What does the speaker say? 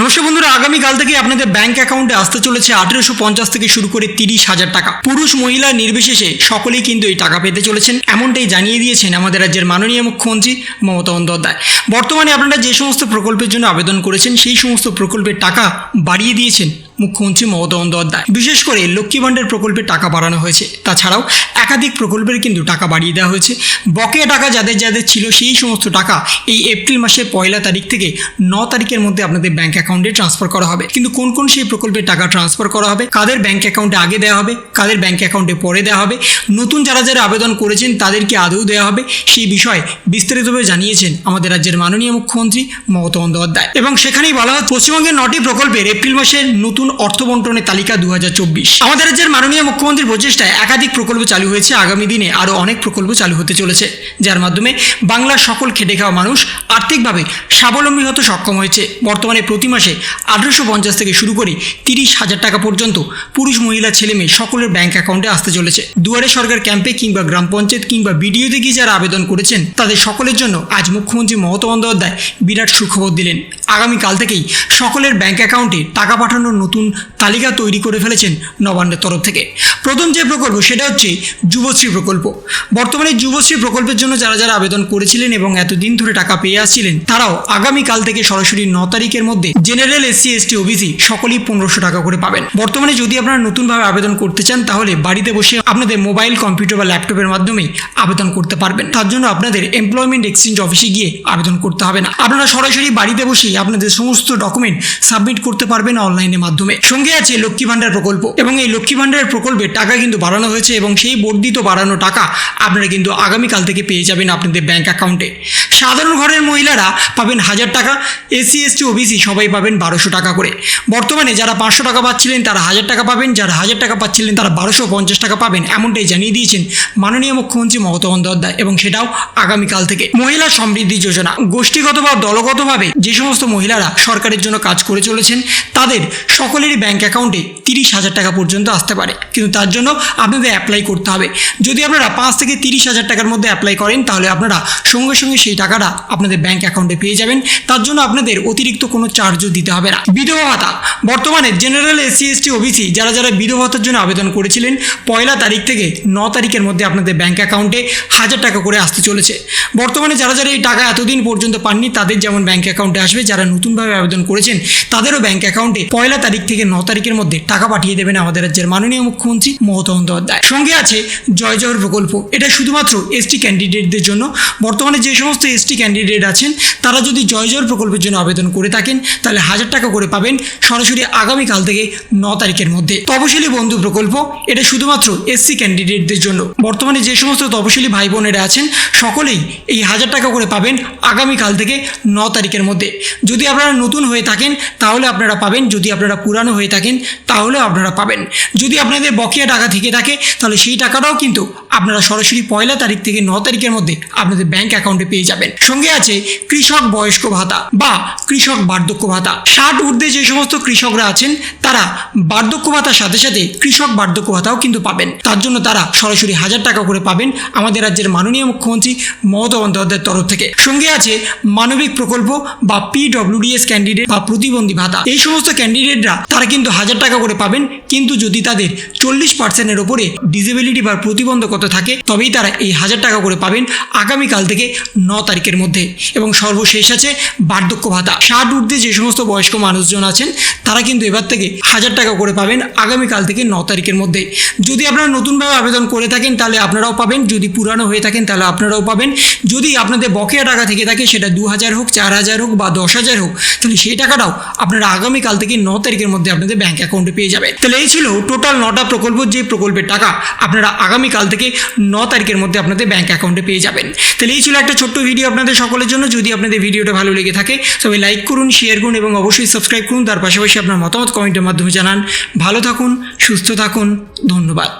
নমস্কার বন্ধুরা, আগামীকাল থেকে আপনাদের ব্যাংক অ্যাকাউন্টে আসতে চলেছে আঠেরোশো পঞ্চাশ থেকে শুরু করে তিরিশ হাজার টাকা। পুরুষ মহিলা নির্বিশেষে সকলেই কিন্তু এই টাকা পেতে চলেছেন। এমনটাই জানিয়ে দিয়েছেন আমাদের রাজ্যের মাননীয় মুখ্যমন্ত্রী মমতা বন্দ্যোপাধ্যায়। বর্তমানে আপনারা যে সমস্ত প্রকল্পের জন্য আবেদন করেছেন, সেই সমস্ত প্রকল্পের টাকা বাড়িয়ে দিয়েছেন। মুখ্যমন্ত্রী মমতা বন্দ্যোপাধ্যায়। বিশেষ করে লক্ষ্মী ভাণ্ডার প্রকল্পে টাকা বাড়ানো হয়েছে। তাছাড়াও একাধিক প্রকল্পের কিন্তু টাকা বাড়িয়ে দেওয়া হয়েছে। বকেয়া টাকা যাদের যাদের ছিল সেই সমস্ত টাকা এই এপ্রিল মাসের পয়লা তারিখ থেকে ন তারিখের মধ্যে আপনাদের ব্যাংক অ্যাকাউন্টে ট্রান্সফার করা হবে। কিন্তু কোন কোন সেই প্রকল্পের টাকা ট্রান্সফার করা হবে? কাদের ব্যাংক অ্যাকাউন্টে আগে দেওয়া হবে? কাদের ব্যাংক অ্যাকাউন্টে পরে দেওয়া হবে? নতুন যারা যারা আবেদন করেছেন তাদেরকে আদৌ দেওয়া হবে? সেই বিষয়ে বিস্তারিতভাবে জানিয়েছেন আমাদের রাজ্যের মাননীয় মুখ্যমন্ত্রী মমতা বন্দ্যোপাধ্যায়। এবং সেখানেই বলা হয়, পশ্চিমবঙ্গের নটি প্রকল্পের এপ্রিল মাসের নতুন অর্থ বন্টনের তালিকা দু হাজার চব্বিশ। আমাদের রাজ্যের মাননীয় মুখ্যমন্ত্রীর প্রচেষ্টায় একাধিক প্রকল্প চালু হয়েছে। আগামী দিনে আরও অনেক প্রকল্প চালু হতে চলেছে, যার মাধ্যমে বাংলার সকল খেটে খাওয়া মানুষ আর্থিকভাবে স্বাবলম্বী হতে সক্ষম হয়েছে। বর্তমানে প্রতি মাসে আঠেরোশো পঞ্চাশ থেকে শুরু করে তিরিশ হাজার টাকা পর্যন্ত পুরুষ মহিলা ছেলে মেয়ে সকলের ব্যাংক অ্যাকাউন্টে আসতে চলেছে। দুয়ারে সরকার ক্যাম্পে কিংবা গ্রাম পঞ্চায়েত কিংবা বিডিওতে গিয়ে যারা আবেদন করেছেন, তাদের সকলের জন্য আজ মুখ্যমন্ত্রী মমতা বন্দ্যোপাধ্যায় বিরাট সুখবর দিলেন। আগামীকাল থেকেই সকলের ব্যাংক অ্যাকাউন্টে টাকা পাঠানোর নতুন তালিকা তৈরি করে ফেলেছেন নবান্নের তরফ থেকে। প্রথম যে প্রকল্প, সেটা হচ্ছে যুবশ্রী প্রকল্প। বর্তমানে যুবশ্রী প্রকল্পের জন্য যারা যারা আবেদন করেছিলেন এবং এতদিন ধরে টাকা পেয়ে আসছিলেন, তারাও আগামীকাল থেকে সরাসরি ন তারিখের মধ্যে জেনারেল এসসি, এসটি, ওবিসি সকলেই পনেরোশো টাকা করে পাবেন। বর্তমানে যদি আপনারা নতুনভাবে আবেদন করতে চান, তাহলে বাড়িতে বসে আপনাদের মোবাইল, কম্পিউটার বা ল্যাপটপের মাধ্যমেই আবেদন করতে পারবেন। তার জন্য আপনাদের এমপ্লয়মেন্ট এক্সচেঞ্জ অফিসে গিয়ে আবেদন করতে হবে না। আপনারা সরাসরি বাড়িতে বসেই আপনাদের সমস্ত ডকুমেন্ট সাবমিট করতে পারবেন অনলাইনের মাধ্যমে। সঙ্গে আছে লক্ষ্মী ভাণ্ডার প্রকল্প। এবং এই লক্ষ্মী ভাণ্ডারের প্রকল্পের টাকা কিন্তু বাড়ানো হয়েছে এবং সেই বর্ধিত বাড়ানো টাকা আপনারা কিন্তু আগামীকাল থেকে পেয়ে যাবেন আপনাদের ব্যাঙ্ক অ্যাকাউন্টে সাধারণ ঘরের মহিলারা পাবেন হাজার টাকা, এসসি, এসটি, ওবিসি সবাই পাবেন বারোশো টাকা করে। বর্তমানে যারা পাঁচশো টাকা পাচ্ছিলেন তারা হাজার টাকা পাবেন, যারা হাজার টাকা পাচ্ছিলেন তারা বারোশো পঞ্চাশ টাকা পাবেন, এমনটাই জানিয়ে দিয়েছেন মাননীয় মুখ্যমন্ত্রী মমতা বন্দ্যোপাধ্যায়। এবং সেটাও আগামীকাল থেকে। মহিলা সমৃদ্ধি যোজনা। গোষ্ঠীগত বা দলগতভাবে যে সমস্ত মহিলারা সরকারের জন্য কাজ করে চলেছেন, তাদের সকলেরই ব্যাংক অ্যাকাউন্টে তিরিশ হাজার টাকা পর্যন্ত আসতে পারে। কিন্তু তার জন্য আপনাদের অ্যাপ্লাই করতে হবে। যদি আপনারা পাঁচ থেকে তিরিশ হাজার টাকার মধ্যে অ্যাপ্লাই করেন, তাহলে আপনারা সঙ্গে সঙ্গে সেই টাকাটা আপনাদের ব্যাঙ্ক অ্যাকাউন্টে পেয়ে যাবেন। তার জন্য আপনাদের অতিরিক্ত কোনো চার্জও দিতে হবে না। বিধবা ভাতা। বর্তমানে জেনারেল এসসি এসটি ওবিসি যারা যারা বিধবা ভাতার জন্য আবেদন করেছিলেন, পয়লা তারিখ থেকে ন তারিখের মধ্যে আপনাদের ব্যাঙ্ক অ্যাকাউন্টে হাজার টাকা করে আসতে চলেছে। বর্তমানে যারা যারা এই টাকা এতদিন পর্যন্ত পাননি, তাদের যেমন ব্যাঙ্ক অ্যাকাউন্টে আসবে, যারা নতুনভাবে আবেদন করেছেন, তাদেরও ব্যাঙ্ক অ্যাকাউন্টে পয়লা তারিখ থেকে ন তারিখের মধ্যে টাকা পাঠিয়ে দেবেন আমাদের রাজ্যের মাননীয় মুখ্যমন্ত্রী মমতা বন্দ্যোপাধ্যায়। সঙ্গে আছে জয় জয়ের প্রকল্প। এটা শুধুমাত্র এসটি ক্যান্ডিডেটদের জন্য। বর্তমানে যে সমস্ত এসটি ক্যান্ডিডেট আছেন, তারা যদি জয় জয়ের প্রকল্পের জন্য আবেদন করে থাকেন, তাহলে হাজার টাকা করে পাবেন সরাসরি আগামীকাল থেকে ন তারিখের মধ্যে। তপশিলি বন্ধু প্রকল্প, এটা শুধুমাত্র এসসি ক্যান্ডিডেটদের জন্য। বর্তমানে যে সমস্ত তপশিলি ভাই বোনেরা আছেন, সকলেই এই হাজার টাকা করে পাবেন আগামীকাল থেকে ন তারিখের মধ্যে। যদি আপনারা নতুন হয়ে থাকেন, তাহলে আপনারা পাবেন, যদি আপনারা পুরানো হয়ে থাকেন, তাহলে আপনারা পাবেন। যদি আপনাদের বকেয়া টাকা থেকে থাকে, তাহলে সেই টাকাটাও কিন্তু আপনারা সরাসরি পয়লা তারিখ থেকে ন তারিখের মধ্যে আপনাদের ব্যাংক অ্যাকাউন্টে পেয়ে যাবেন। সঙ্গে আছে কৃষক বয়স্ক ভাতা বা কৃষক বার্ধক্য ভাতা। ষাট ঊর্ধ্বে যে সমস্ত কৃষকরা আছেন, তারা বার্ধক্য ভাতার সাথে সাথে কৃষক বার্ধক্য ভাতাও কিন্তু পাবেন। তার জন্য তারা সরাসরি হাজার টাকা করে পাবেন আমাদের রাজ্যের মাননীয় মুখ্যমন্ত্রী মমতা বন্দ্যোপাধ্যায়ের তরফ থেকে। সঙ্গে আছে মানবিক প্রকল্প বা পিডব্লিউডিএস ক্যান্ডিডেট বা প্রতিবন্ধী ভাতা। এই সমস্ত ক্যান্ডিডেটরা তারা কিন্তু হাজার টাকা করে পাবেন। কিন্তু যদি তাদের চল্লিশ পার্সেন্টের ওপরে ডিসেবিলিটি বা প্রতিবন্ধকতা থাকে, তবেই তারা এই হাজার টাকা করে পাবেন আগামীকাল থেকে ন তারিখের মধ্যে। এবং সর্বশেষ আছে বার্ধক্য ভাতা। ষাট ঊর্ধ্বে যে সমস্ত বয়স্ক মানুষজন আছেন, তারা কিন্তু এবার থেকে হাজার টাকা করে পাবেন আগামীকাল থেকে ন তারিখের মধ্যে। যদি আপনারা নতুনভাবে আবেদন করে থাকেন, তাহলে আপনারাও পাবেন। যদি পুরানো হয়ে থাকেন, তাহলে আপনারাও পাবেন। যদি আপনাদের বকেয়া টাকা থেকে থাকে, সেটা দু হাজার হোক, চার হাজার হোক বা দশ হাজার হোক, তাহলে সেই টাকাটাও আপনারা আগামীকাল থেকে ন তারিখের মধ্যে আপনাদের ব্যাঙ্ক অ্যাকাউন্টে পেয়ে যাবে তাহলে এই ছিল টোটাল নটা প্রকল্প, যে প্রকল্পের টাকা আপনারা আগামীকাল থেকে ন তারিখের মধ্যে আপনাদের ব্যাঙ্ক অ্যাকাউন্টে পেয়ে যাবেন। তাহলে এই ছিল একটা ছোট্ট ভিডিও আপনাদের সকলের জন্য। যদি আপনাদের ভিডিওটা ভালো লেগে থাকে, তবে লাইক করুন শেয়ার করুন এবং অবশ্যই সাবস্ক্রাইব করুন। তার পাশাপাশি আপনার মতামত কমেন্টের মাধ্যমে জানান। ভালো থাকুন, সুস্থ থাকুন, ধন্যবাদ।